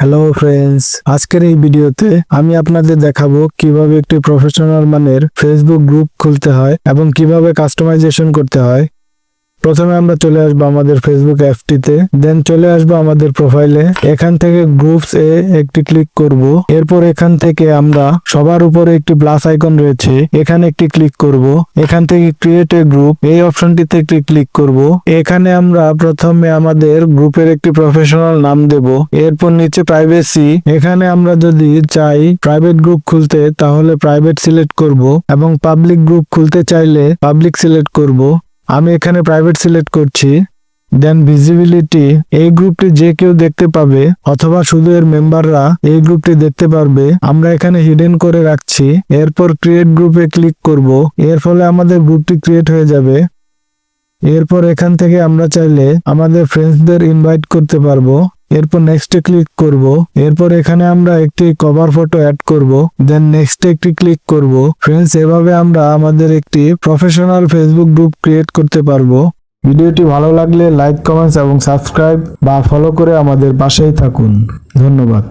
Hello friends আজকের এই ভিডিওতে আমি আপনাদের দেখাবো কীভাবে একটি প্রফেশনাল মানের ফেসবুক গ্রুপ খুলতে হয় এবং কীভাবে কাস্টমাইজেশন করতে হয়। প্রথমে আমরা চলে আসব আমাদের ফেসবুক অ্যাপটিতে দেন চলে আসব আমাদের প্রোফাইলে এখান থেকে গ্রুপস এ একটি ক্লিক করব। এরপর এখান থেকে আমরা সবার উপরে একটি প্লাস আইকন রয়েছে, এখানে একটি ক্লিক করব। এখান থেকে ক্রিয়েট এ গ্রুপ এই অপশনটিতে একটি ক্লিক করব। এখানে আমরা প্রথমে আমাদের গ্রুপের একটি প্রফেশনাল নাম দেব। এরপর নিচে প্রাইভেসি এখানে আমরা যদি চাই প্রাইভেট গ্রুপ খুলতে, তাহলে প্রাইভেট সিলেক্ট করব এবং পাবলিক গ্রুপ খুলতে চাইলে পাবলিক সিলেক্ট করব। আমি এখানে প্রাইভেট সিলেক্ট করছি। দেন ভিজিবিলিটি এই গ্রুপটি যে কেউ দেখতে পাবে, অথবা শুধু এর মেম্বাররা এই গ্রুপটি দেখতে পারবে, আমরা এখানে হিডেন করে রাখছি। এরপর ক্রিয়েট গ্রুপে ক্লিক করব। এর ফলে আমাদের গ্রুপটি ক্রিয়েট হয়ে যাবে। এরপর এখান থেকে আমরা চাইলে আমাদের ফ্রেন্ডসদের ইনভাইট করতে পারব। এরপর নেক্সটে ক্লিক করব। এরপর এখানে আমরা একটি কভার ফটো অ্যাড করব। দেন নেক্সটে একটি ক্লিক করব। ফ্রেন্ডস এভাবে আমরা আমাদের একটি প্রফেশনাল ফেসবুক গ্রুপ ক্রিয়েট করতে পারব। ভিডিওটি ভালো লাগলে লাইক কমেন্টস এবং সাবস্ক্রাইব বা ফলো করে আমাদের পাশেই থাকুন। ধন্যবাদ।